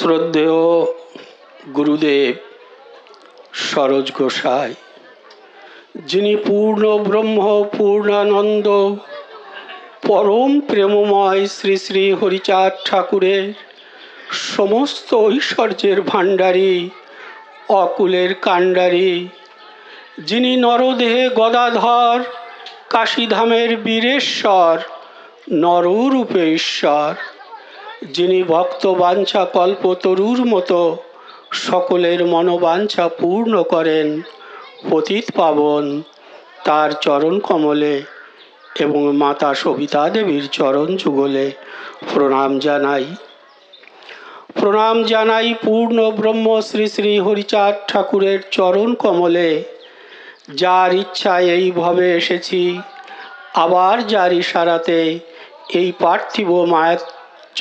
শ্রদ্ধেয় গুরুদেব সরোজ গোসাই, যিনি পূর্ণ ব্রহ্ম, পূর্ণানন্দ, পরম প্রেমময় শ্রী শ্রী হরিচাঁদ ঠাকুরের সমস্ত ঐশ্বর্যের ভাণ্ডারী, অকুলের কাণ্ডারী, যিনি নরদেহে গদাধর, কাশীধামের বীরেশ্বর, নররূপে ঈশ্বর। যিনি ভক্ত বাঞ্ছা কল্পতরুর মতো সকলের মনোবাঞ্ছা পূর্ণ করেন পতিত পাবন তার চরণ কমলে এবং মাতা সবিতা দেবীর চরণ যুগলে। প্রণাম জানাই। প্রণাম জানাই পূর্ণ ব্রহ্ম শ্রী শ্রী হরিচাঁদ ঠাকুরের চরণ কমলে। যার ইচ্ছায় এই ভবে এসেছি, আবার যার ইশারাতে এই পার্থিব মায়া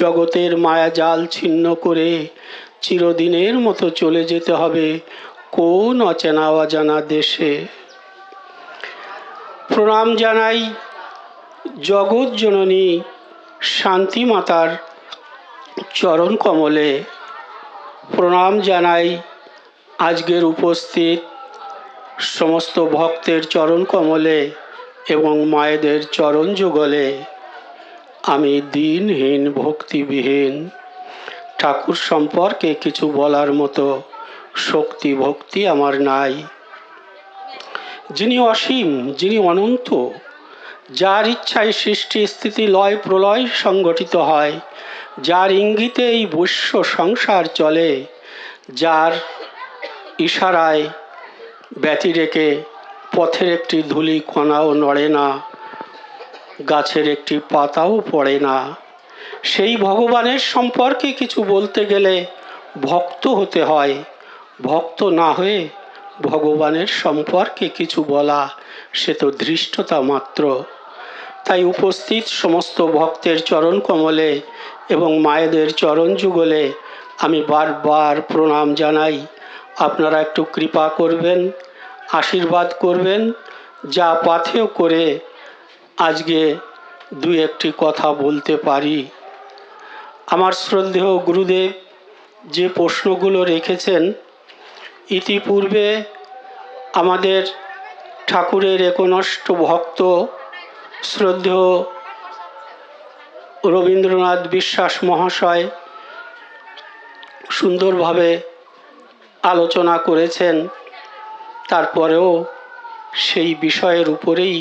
জগতের মায়াজাল ছিন্ন করে চিরদিনের মতো চলে যেতে হবে কোন অচেনা অজানা দেশে। প্রণাম জানাই জগৎ জননী শান্তি মাতার চরণ কমলে। প্রণাম জানাই আজকের উপস্থিত সমস্ত ভক্তের চরণ কমলে এবং মায়েদের চরণ যুগলে। আমি দিনহীন ভক্তিবিহীন। ঠাকুর সম্পর্কে কিছু বলার মতো শক্তি ভক্তি আমার নাই। যিনি অসীম, যিনি অনন্ত, যার ইচ্ছায় সৃষ্টি, স্থিতি, লয়, প্রলয় সংগঠিত হয়, যার ইঙ্গিতে এই বৈশ্য সংসার চলে, যার ইশারায় ব্যতি রেখে পথের একটি ধুলি, কণাও নড়ে না। গাছের একটি পাতাও পড়ে না। সেই ভগবানের সম্পর্কে কিছু বলতে গেলে ভক্ত হতে হয়। ভক্ত না হয়ে ভগবানের সম্পর্কে কিছু বলা সে তো ধৃষ্টতা মাত্র। তাই উপস্থিত সমস্ত ভক্তের চরণ কমলে এবং মায়েদের চরণ যুগলে আমি বারবার প্রণাম জানাই। আপনারা একটু কৃপা করবেন, আশীর্বাদ করবেন, যা পাথেও করে আজকে দু একটি কথা বলতে পারি। আমার শ্রদ্ধেয় গুরুদেব যে প্রশ্নগুলো রেখেছেন, ইতিপূর্বে আমাদের ঠাকুরের একনষ্ট ভক্ত শ্রদ্ধেয় রবীন্দ্রনাথ বিশ্বাস মহাশয় সুন্দরভাবে আলোচনা করেছেন, তারপরেও সেই বিষয়ের উপরেই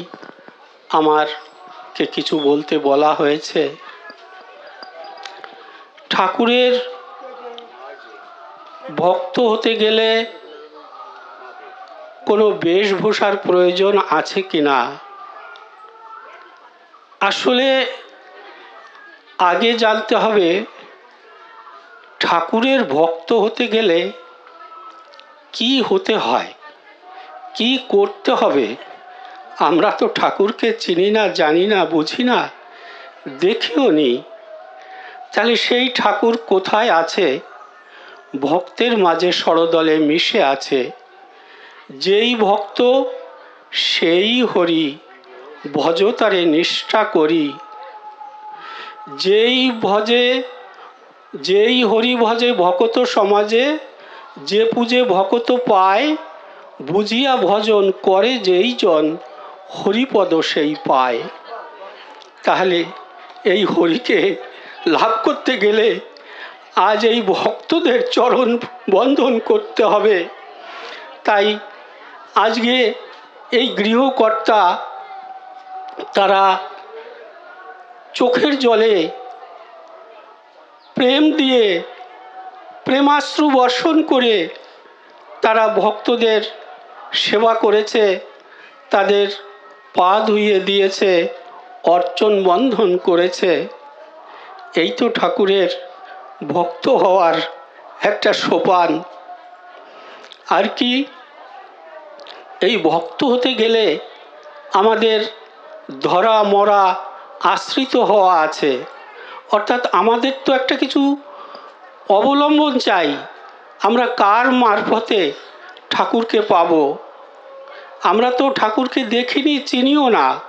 আমারকে কিছু বলতে বলা হয়েছে। ঠাকুরের ভক্ত হতে গেলে কোনো বেশভূষার প্রয়োজন আছে কি না? আসলে আগে জানতে হবে, ঠাকুরের ভক্ত হতে গেলে কি হতে হয়, কি করতে হবে আমরা তো ঠাকুরকে চিনি না, জানি না, বুঝি না। দেখিও নি। তাহলে সেই ঠাকুর কোথায় আছে? ভক্তের মাঝে সরদলে মিশে আছে। যেই ভক্ত, সেই হরি ভজতারে নিষ্ঠা করি। যেই ভজে, যেই হরি ভজে ভকত সমাজে, যে পূজে ভকত পায়, বুঝিয়া ভজন করে যেই জন। হরিপদ সেই পায়। তাহলে এই হরিকে লাভ করতে গেলে আজ এই ভক্তদের চরণ বন্ধন করতে হবে। তাই আজকে এই গৃহকর্তা তারা চোখের জলে প্রেম দিয়ে প্রেমাশ্রু বর্ষণ করে তারা ভক্তদের সেবা করেছে, তাদের পা ধুইয়ে দিয়েছে, অর্চন বন্ধন করেছে। এই তো ঠাকুরের ভক্ত হওয়ার একটা সোপান। আর কি, এই ভক্ত হতে গেলে আমাদের ধরা মরা আশ্রিত হওয়া আছে। অর্থাৎ আমাদের তো একটা কিছু অবলম্বন চাই। আমরা কার মারফতে ঠাকুরকে পাব? আমরা তো ঠাকুরকে দেখিনি, চিনিও না।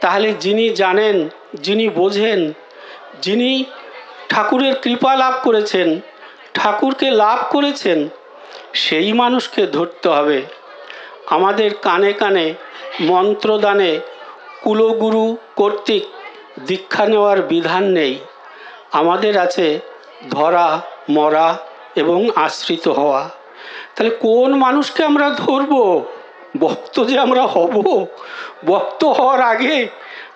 তাহলে যিনি জানেন, যিনি বোঝেন, যিনি ঠাকুরের কৃপা লাভ করেছেন, ঠাকুরকে লাভ করেছেন, সেই মানুষকে ধরতে হবে। আমাদের কানে কানে মন্ত্রদানে কুলগুরু কর্তৃক দীক্ষা নেওয়ার বিধান নেই। আমাদের আছে ধরা, মরা এবং আশ্রিত হওয়া। তাহলে কোন মানুষকে আমরা ধরব? ভক্ত যে আমরা হব, ভক্ত হওয়ার আগে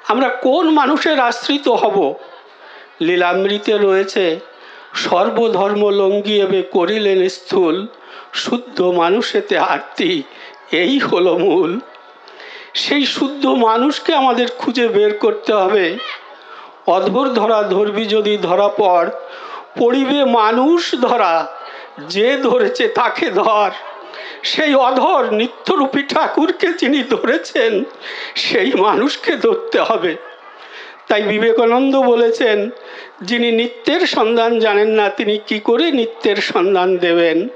আমরা কোন মানুষের আশ্রিত হব? লীলামৃতে রয়েছে, সর্বধর্ম এবে করিলেন স্থূল, শুদ্ধ মানুষেতে আরতি, এই হলো মূল। সেই শুদ্ধ মানুষকে আমাদের খুঁজে বের করতে হবে। অধর ধরা ধরবি যদি ধরা পড়, পড়িবে মানুষ ধরা, যে ধরেছে তাকে ধর। সেই অধর নিত্যরূপী ঠাকুরকে যিনি ধরেছেন, সেই মানুষকে ধরতে হবে। তাই বিবেকানন্দ বলেছেন, যিনি নিত্যের সন্ধান জানেন না, তিনি কি করে নিত্যের সন্ধান দেবেন?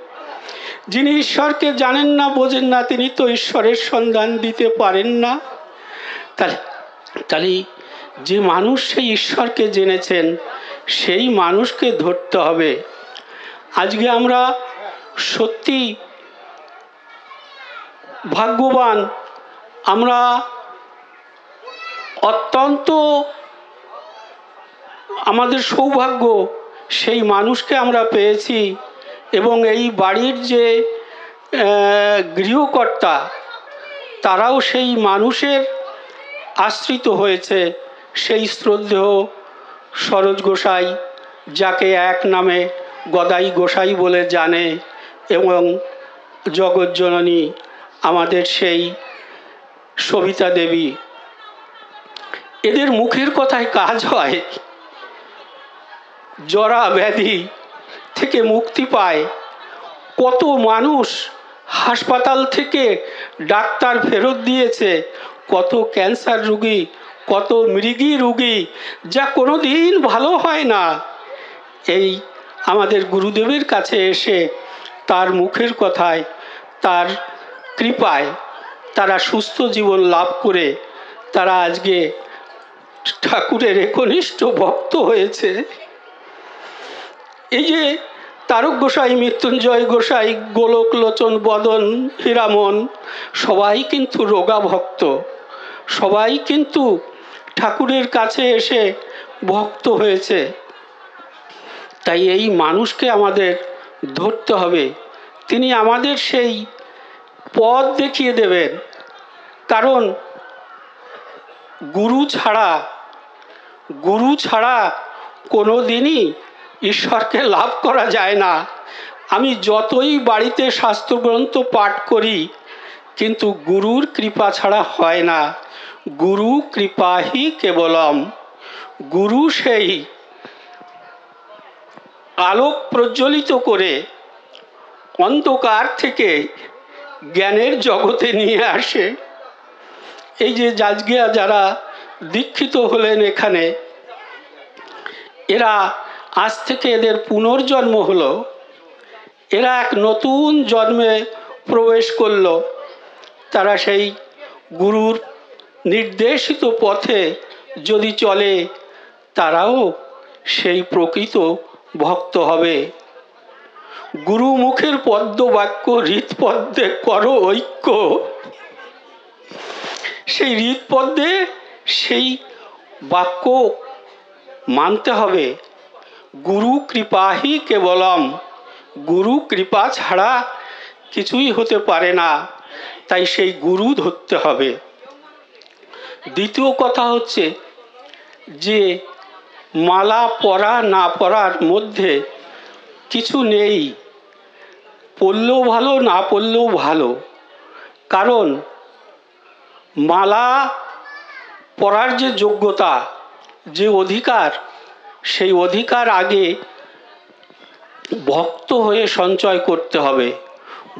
যিনি ঈশ্বরকে জানেন না, বোঝেন না, তিনি তো ঈশ্বরের সন্ধান দিতে পারেন না। তাহলে তাহলে যে মানুষ সেই ঈশ্বরকে জেনেছেন, সেই মানুষকে ধরতে হবে। আজকে আমরা সত্যি ভাগ্যবান। আমরা অত্যন্ত আমাদের সৌভাগ্য, সেই মানুষকে আমরা পেয়েছি এবং এই বাড়ির যে গৃহকর্তা, তারাও সেই মানুষের আশ্রিত হয়েছে, সেই শ্রদ্ধেয় সরোজ গোসাই, যাকে এক নামে গদাই গোসাই বলে জানে এবং জগজ্জননী আমাদের সেই সবিতা দেবী। এদের মুখের কথায় কাজ হয়, জরা ব্যাধি থেকে মুক্তি পায়। কত মানুষ হাসপাতাল থেকে ডাক্তার ফেরত দিয়েছে, কত ক্যান্সার রুগী, কত মৃগী রুগী, যা কোনো দিন ভালো হয় না। এই আমাদের গুরুদেবের কাছে এসে তার মুখের কথায়, তার কৃপায় তারা সুস্থ জীবন লাভ করে তারা আজকে ঠাকুরের একনিষ্ঠ ভক্ত হয়েছে। এই যে তারক গোসাই, মৃত্যুঞ্জয় গোসাই, গোলক লোচন, বদন, হীরামন, সবাই কিন্তু রোগা ভক্ত। সবাই কিন্তু ঠাকুরের কাছে এসে ভক্ত হয়েছে। তাই এই মানুষকে আমাদের ধরতে হবে। তিনি আমাদের সেই পথ দেখিয়ে দেবেন। কারণ গুরু ছাড়া গুরু ছাড়া কোনো দিনই ঈশ্বরকে লাভ করা যায় না। আমি যতই বাড়িতে শাস্ত্রগ্রন্থ পাঠ করি, কিন্তু গুরুর কৃপা ছাড়া হয় না। গুরু কৃপাহি কেবলম। গুরু সেই আলোক প্রজ্বলিত করে অন্ধকার থেকে জ্ঞানের জগতে নিয়ে আসে। এই যে জাজগিয়া যারা দীক্ষিত হলেন এখানে, এরা আজ থেকে এদের পুনর্জন্ম হলো। এরা এক নতুন জন্মে প্রবেশ করল। তারা সেই গুরুর নির্দেশিত পথে যদি চলে, তারাও সেই প্রকৃত ভক্ত হবে। গুরু মুখের পদ্ম বাক্য হৃৎপদ্মে করো ঐক্য। সেই হৃৎপদ্মে সেই বাক্য মানতে হবে। গুরু কৃপাহি কেবলম, গুরু কৃপা ছাড়া কিছুই হতে পারে না, তাই সেই গুরু ধরতে হবে। দ্বিতীয় কথা হচ্ছে যে মালা পরা না পরার মধ্যে কিছু নেই। পড়লেও ভালো, না পড়লেও ভালো। কারণ মালা পরার যে যোগ্যতা, যে অধিকার, সেই অধিকার আগে ভক্ত হয়ে সঞ্চয় করতে হবে।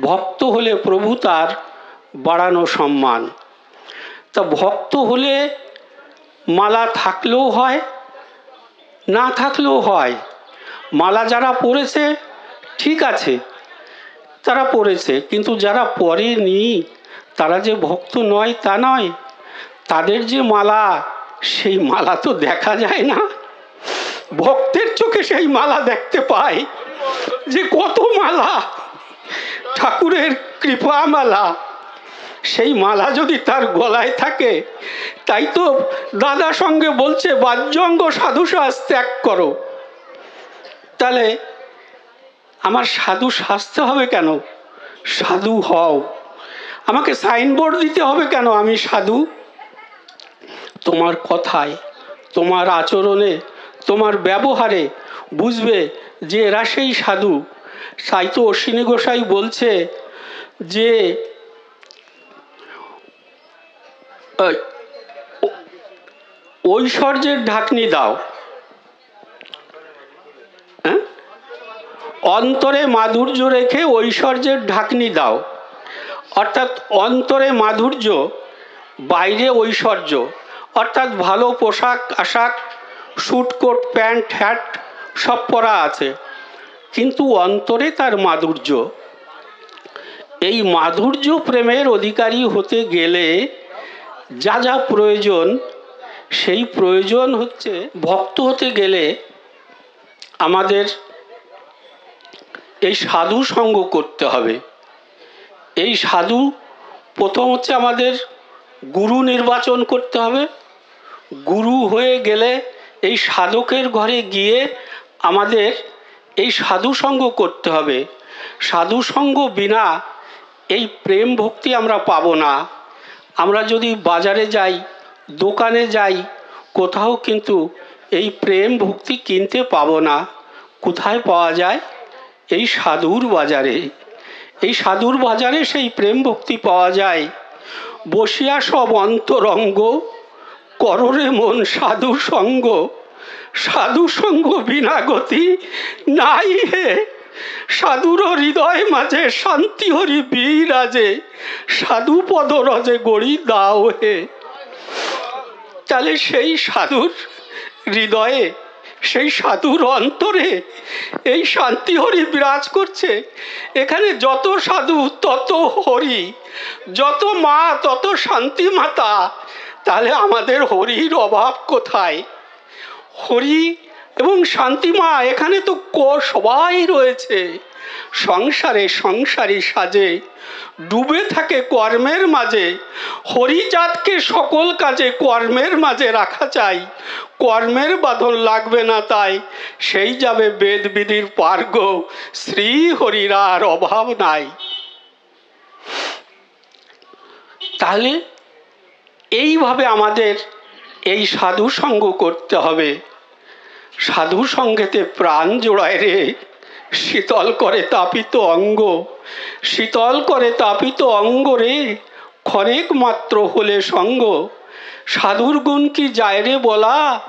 ভক্ত হলে প্রভু তার বাড়ানো সম্মান। তা ভক্ত হলে মালা থাকলেও হয়, না থাকলেও হয়। মালা যারা পড়েছে ঠিক আছে, তারা পড়েছে কিন্তু যারা পড়েনি তারা যে ভক্ত নয় তা নয়। তাদের যে মালা, সেই মালা তো দেখা যায় না। ভক্তের চোখে সেই মালা দেখতে পায় যে কত মালা, ঠাকুরের কৃপা মালা। সেই মালা যদি তার গলায় থাকে, তাই তো দাদা সঙ্গে বলছে, বাহ্যঙ্গ সাধু ত্যাগ করো। তাহলে আমার সাধু সাজতে হবে কেন? সাধু হও। আমাকে সাইনবোর্ড দিতে হবে কেন আমি সাধু? তোমার কথায়, তোমার আচরণে, তোমার ব্যবহারে বুঝবে যে এরা সেই সাধু। তাই তো অশ্বিনী গোসাই বলছে যে ঐশ্বর্যের ঢাকনি দাও। অন্তরে মাধুর্য রেখে ঐশ্বর্যের ঢাকনি দাও। অর্থাৎ অন্তরে মাধুর্য, বাইরে ঐশ্বর্য। অর্থাৎ ভালো পোশাক, আশাক কোট প্যান্ট, হ্যাট সব পরা আছে। কিন্তু অন্তরে তার মাধুর্য। এই মাধুর্য প্রেমের অধিকারী হতে গেলে যা যা প্রয়োজন, সেই প্রয়োজন হচ্ছে ভক্ত হতে গেলে আমাদের এই সাধু সঙ্গ করতে হবে। এই সাধু প্রথম হচ্ছে আমাদের গুরু নির্বাচন করতে হবে। গুরু হয়ে গেলে এই সাধকের ঘরে গিয়ে আমাদের এই সাধু সঙ্গ করতে হবে। সাধু সঙ্গ বিনা এই প্রেম ভক্তি আমরা পাবো না। আমরা যদি বাজারে যাই, দোকানে যাই, কোথাও কিন্তু এই প্রেম ভক্তি কিনতে পাবো না। কোথায় পাওয়া যায়? এই সাধুর বাজারে, এই সাধুর বাজারে সেই প্রেম ভক্তি পাওয়া যায়। বসিয়া সব অন্তরঙ্গ, কররে মন সাধু সঙ্গ। সাধু সঙ্গ বিনা গতি নাই হে। সাধুর হৃদয় মাঝে শান্তি হরি বিরাজে। সাধু পদ রজে গড়ি দাও হে। তাহলে সেই সাধুর হৃদয়ে সেই সাধুর অন্তরে এই শান্তি হরি বিরাজ করছে। এখানে যত সাধু, তত হরি, যত মা, তত শান্তি মাতা। তাহলে আমাদের হরির অভাব কোথায়? হরি এবং শান্তি মা, এখানে তো ক সবাই রয়েছে। সংসারে সংসারী সাজে, ডুবে থাকে কর্মের মাঝে। হরিজাতকে সকল কাজে কর্মের মাঝে রাখা চাই। কর্মের বাঁধন লাগবে না তাই, সেই যাবে বেদ বিধির পার্গ। শ্রী হরির আর অভাব নাই। তাহলে এইভাবে আমাদের এই সাধু সঙ্গ করতে হবে। সাধু সঙ্গেতে প্রাণ জোড়ায় রে। শীতল করে তাপিত অঙ্গ, শীতল করে তাপিত অঙ্গ রে, ক্ষণেক মাত্র হলে সঙ্গ। সাধুর গুণ কি যায় রে বলা?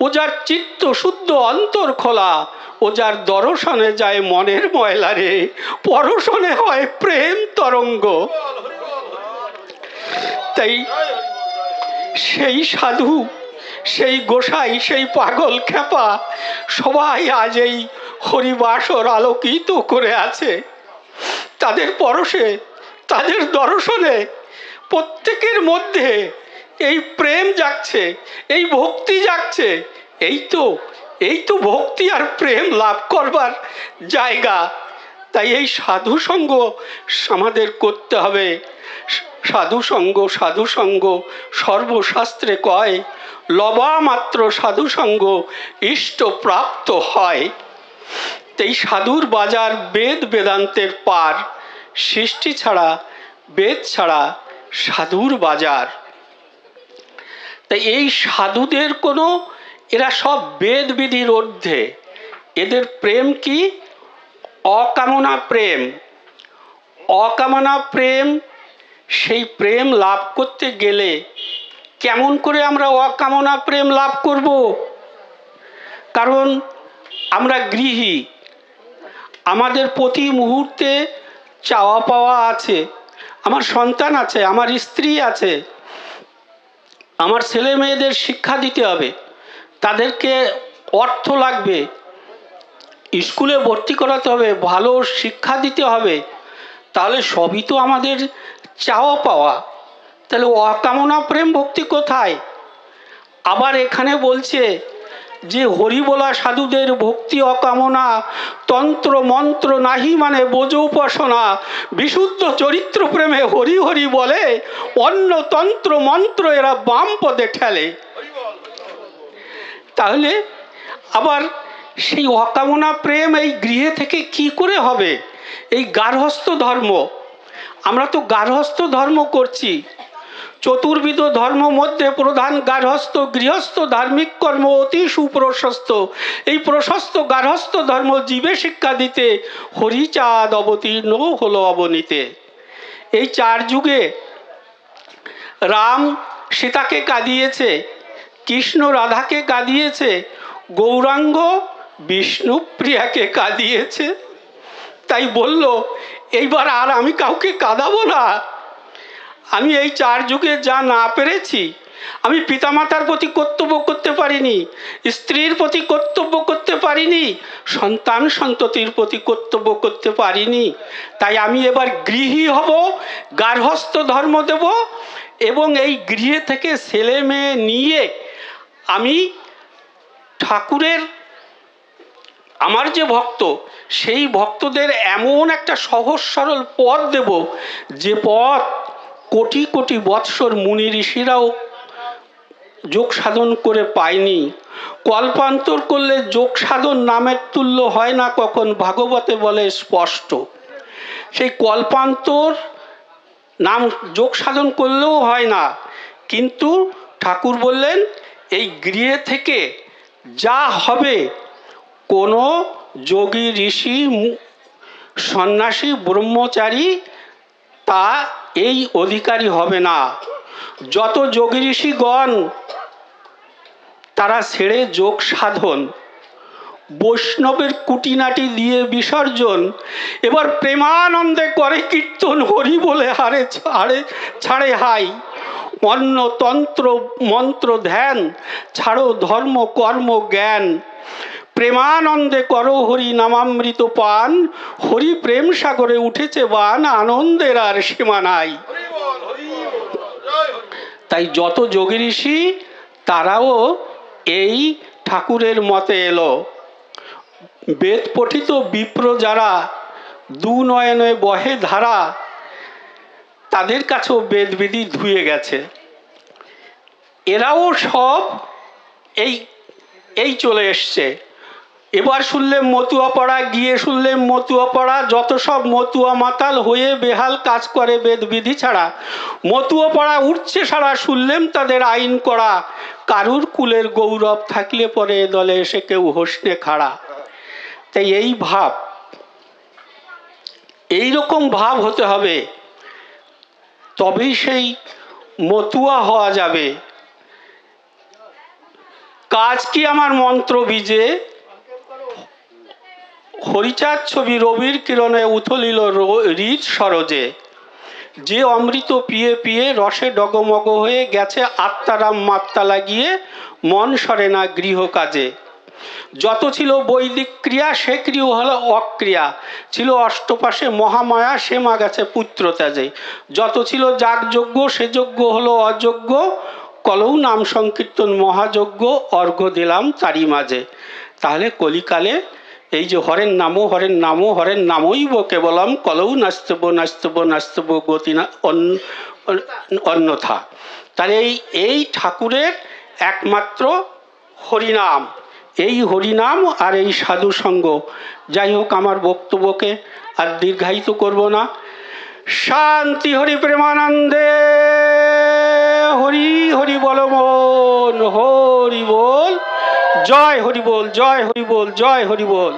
ও যার চিত্ত শুদ্ধ অন্তর খোলা, ও যার দর্শনে যায় মনের ময়লা রে, পরশনে হয় প্রেম তরঙ্গ। তাই সেই সাধু, সেই গোসাই, সেই পাগল খেপা, সবাই আজ এই হরিবাসর আলোকিত করে আছে। তাদের পরশে, তাদের দর্শনে প্রত্যেকের মধ্যে এই প্রেম জাগছে, এই ভক্তি জাগছে। এই তো এই তো ভক্তি আর প্রেম লাভ করবার জায়গা। তাই এই সাধু সঙ্গ আমাদের করতে হবে। সাধু সঙ্গ সাধু সঙ্গ, সর্বশাস্ত্রে কয় লবা মাত্র সাধু সঙ্গ ইষ্ট প্রাপ্ত হয়। এই সাধুর বাজার বেদ বেদান্তের পার, সৃষ্টি ছাড়া, বেদ ছাড়া সাধুর বাজার। তাই এই সাধুদের কোনো, এরা সব বেদ বিধির ঊর্ধ্বে। এদের প্রেম কি? অকামনা প্রেম। অকামনা প্রেম, সেই প্রেম লাভ করতে গেলে কেমন করে আমরা অকামনা প্রেম লাভ করব? কারণ আমরা গৃহী। আমাদের প্রতি মুহূর্তে চাওয়া পাওয়া আছে। আমার সন্তান আছে, আমার স্ত্রী আছে। আমার ছেলে মেয়েদের শিক্ষা দিতে হবে। তাদেরকে অর্থ লাগবে। স্কুলে ভর্তি করাতে হবে, ভালো শিক্ষা দিতে হবে। তাহলে সবই তো আমাদের চাওয়া পাওয়া। তাহলে অকামনা প্রেম ভক্তি কোথায়? আবার এখানে বলছে যে হরিবোলা সাধুদের ভক্তি অকামনা, তন্ত্র মন্ত্র নাহি মানে বোঝ উপাসনা, বিশুদ্ধ চরিত্র প্রেমে হরি হরি বলে, অন্য তন্ত্র মন্ত্র এরা বাম পদে ঠেলে। তাহলে আবার সেই অকামনা প্রেম এই গৃহে থেকে কি করে হবে? এই গার্হস্থ ধর্ম। আমরা তো গার্হস্থ ধর্ম করছি। চতুর্বিধ ধর্ম মধ্যে প্রধান গার্হস্থ, গৃহস্থ, ধার্মিক কর্ম অতি সুপ্রশস্ত। এই প্রশস্ত গার্হস্থ ধর্ম জীবে শিক্ষা দিতে হরিচাঁদ অবতীর্ণ হলো অবনীতে। এই চার যুগে রাম সীতাকে কাঁদিয়েছে, কৃষ্ণ রাধাকে কাঁদিয়েছে, গৌরাঙ্গ বিষ্ণুপ্রিয়াকে কাঁদিয়েছে। তাই বলল, এইবার আর আমি কাউকে কাঁদাবো না। আমি এই চার যুগে যা না পেরেছি, আমি পিতামাতার প্রতি কর্তব্য করতে পারিনি, স্ত্রীর প্রতি কর্তব্য করতে পারিনি, সন্তান সন্ততির প্রতি কর্তব্য করতে পারিনি। তাই আমি এবার গৃহী হব, গার্হস্থ ধর্ম দেব এবং এই গৃহে থেকে ছেলে মেয়ে নিয়ে আমি ঠাকুরের, আমার যে ভক্ত, সেই ভক্তদের এমন একটা সহজ সরল পথ দেব যে পথ কোটি কোটি বৎসর মুনি ঋষিরাও যোগ সাধন করে পায়নি। কল্পান্তর করলে যোগ সাধন নামের তুল্য হয় না কখন? ভাগবতে বলে স্পষ্ট। সেই কল্পান্তর নাম যোগ সাধন করলেও হয় না। কিন্তু ঠাকুর বললেন, এই গৃহে থেকে যা হবে, কোনো যোগী ঋষি, সন্ন্যাসী, ব্রহ্মচারী তা এই অধিকারী হবে না। যত যোগী ঋষিগণ, তারা ছেড়ে যোগ সাধন। বৈষ্ণবের কুটিনাটি দিয়ে বিসর্জন, এবার প্রেমানন্দে করে কীর্তন হরি বলে হারে ছাড়ে ছাড়ে হাই। অন্য তন্ত্র, মন্ত্র, ধ্যান, ছাড়ো ধর্ম, কর্ম, জ্ঞান। প্রেমানন্দে করো হরি নামামৃত পান। হরি প্রেম সাগরে উঠেছে বান, আনন্দের আর সীমা নাই। তাই যত যোগী ঋষি, তারাও এই ঠাকুরের মতে এলো। বেদ পঠিত বিপ্র যারা দু নয়নে বহে ধারা, তাদের কাছেও বেদবিধি ধুয়ে গেছে। এরাও সব এই এই চলে এসছে। এবার শুনলেন মতুয়া পাড়া গিয়ে শুনলেন মতুয়া পাড়া যত সব মতুয়া মাতাল হয়ে বেহাল কাজ করে বেদবিধি ছাড়া। মতুয়া পাড়া উঠছে সারা শুনলেন তাদের আইন করা। কারুর কুলের গৌরব থাকলে পরে দলে এসে কেউ হোসনে খাড়া। তাই এই ভাব, এই রকম ভাব হতে হবে। তবেই সেই মতুয়া হওয়া যাবে। কাজ কি আমার মন্ত্র বীজে হরিচাঁদ ছবি রবির কিরণে উথলিল হৃদ সরজে। যে অমৃত পিয়ে পিয়ে রসে ডগমগ হয়ে গেছে আত্মারাম মাত্তা লাগিয়ে, মন সরে না গৃহ কাজে। যত ছিল বৈদিক ক্রিয়া, সে ক্রিয়া হলো অক্রিয়া। ছিল অষ্টপাশে মহামায়া, সে মা গেছে পুত্র ত্যাজে। যত ছিল যাগযজ্ঞ, সে যজ্ঞ হলো অযোগ্য কলৌ নাম সংকীর্তন মহাযজ্ঞ, অর্ঘ্য দিলাম তারই মাঝে। তাহলে কলিকালে এই যে হরেন নামো হরেন নামো, হরেন নামইব কেবলম কলৌ নাস্তব নাস্তব নাস্তব গতি না অন্য- অন্যথা। তাহলে এই এই ঠাকুরের একমাত্র হরিনাম। এই হরিনাম আর এই সাধু সঙ্গ। যাই হোক আমার বক্তব্যকে আর দীর্ঘায়িত করব না। শান্তি হরি প্রেমানন্দে, হরি হরি বল মন, হরি বল জয় হরিবোল জয় হরিবোল জয় হরি বল।